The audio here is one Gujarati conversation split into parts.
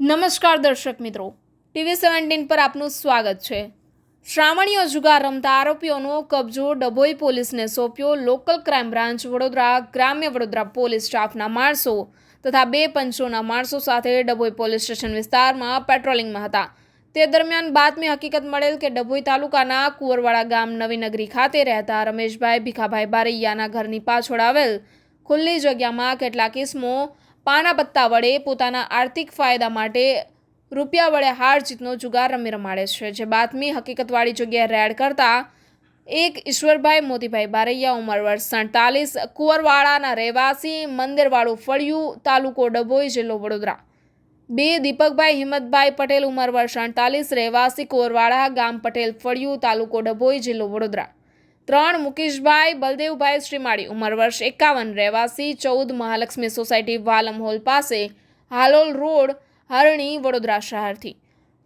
નમસ્કાર દર્શક મિત્રો. ટીવી સેવન્ટીન પર આપનું સ્વાગત છે. શ્રાવણીય જુગાર રમતા આરોપીઓનો કબજો ડભોઈ પોલીસને સોંપ્યો. લોકલ ક્રાઇમ બ્રાન્ચ વડોદરા, ગ્રામ્ય વડોદરા પોલીસ સ્ટાફના માણસો તથા બે પંચોના માણસો સાથે ડભોઈ પોલીસ સ્ટેશન વિસ્તારમાં પેટ્રોલિંગમાં હતા. તે દરમિયાન બાતમી હકીકત મળેલ કે ડભોઈ તાલુકાના કુંવરવાડા ગામ નવીનગરી ખાતે રહેતા રમેશભાઈ ભીખાભાઈ બારૈયાના ઘરની પાછળ આવેલ ખુલ્લી જગ્યામાં કેટલાક કિસ્મો પાના પત્તા વડે પોતાના આર્થિક ફાયદા માટે રૂપિયા વડે હાર જીતનો જુગાર રમી રમાડે છે. જે બાતમી હકીકતવાળી જગ્યાએ રેડ કરતા એક ઈશ્વરભાઈ મોતીભાઈ બારૈયા ઉંમર વર્ષ સડતાલીસ, કુંવરવાડાના રહેવાસી મંદિરવાળું ફળિયું તાલુકો ડભોઈ જિલ્લો વડોદરા. બે દીપકભાઈ હિંમતભાઈ પટેલ ઉંમર વર્ષ રહેવાસી કુંવરવાડા ગામ પટેલ ફળિયું તાલુકો ડભોઈ જિલ્લો વડોદરા. ત્રણ મુકેશભાઈ, બલદેવભાઈ શ્રીમાળી, ઉંમર વર્ષ એકાવન, રહેવાસી ચૌદ મહાલક્ષ્મી સોસાયટી વાલમ હોલ પાસે, હાલોલ રોડ, હરણી, વડોદરા શહેરથી.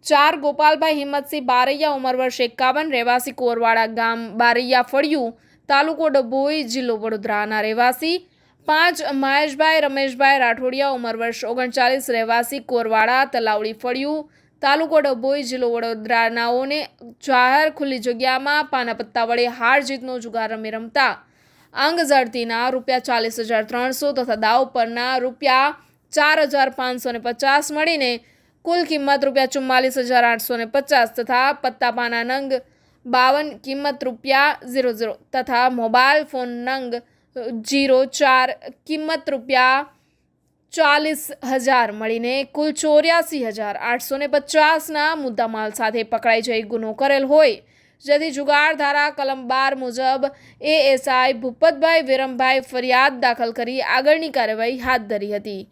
ચાર ગોપાલભાઈ હિંમતસિંહ બારૈયા, ઉંમર વર્ષ એકાવન, રહેવાસી કોરવાડા ગામ બારૈયા ફળિયું, તાલુકો ડભોઈ, જિલ્લો વડોદરાના રહેવાસી. પાંચ મહેશભાઈ, રમેશભાઈ રાઠોડિયા, ઉંમર વર્ષ ઓગણચાલીસ, રહેવાસી કોરવાડા, તલાવડી ફળિયું તાલુકો ડભોઈ જિલ્લો વડોદરાનાઓને જાહેર ખુલ્લી જગ્યામાં પાના પત્તા વડે હાર જીતનો જુગાર રમી રમતા અંગ ઝડતીના રૂપિયા ચાલીસ હજાર ત્રણસો તથા દાવ પરના રૂપિયા ચાર હજાર પાંચસો ને પચાસ મળીને કુલ કિંમત રૂપિયા ચુમ્માલીસ હજાર આઠસો ને પચાસ તથા પત્તા પાના નંગ બાવન કિંમત રૂપિયા ઝીરો ઝીરો તથા મોબાઈલ ફોન નંગ જીરો ચાર કિંમત રૂપિયા ચાલીસ હજાર મળીને કુલ ચોર્યાસી હજાર આઠસો ને પચાસના મુદ્દામાલ સાથે પકડાઈ જઈ ગુનો કરેલ હોય. જેથી જુગાર ધારા કલમ બાર મુજબ એએસઆઈ ભૂપતભાઈ વિરમભાઈ ફરિયાદ દાખલ કરી આગળની કાર્યવાહી હાથ ધરી હતી.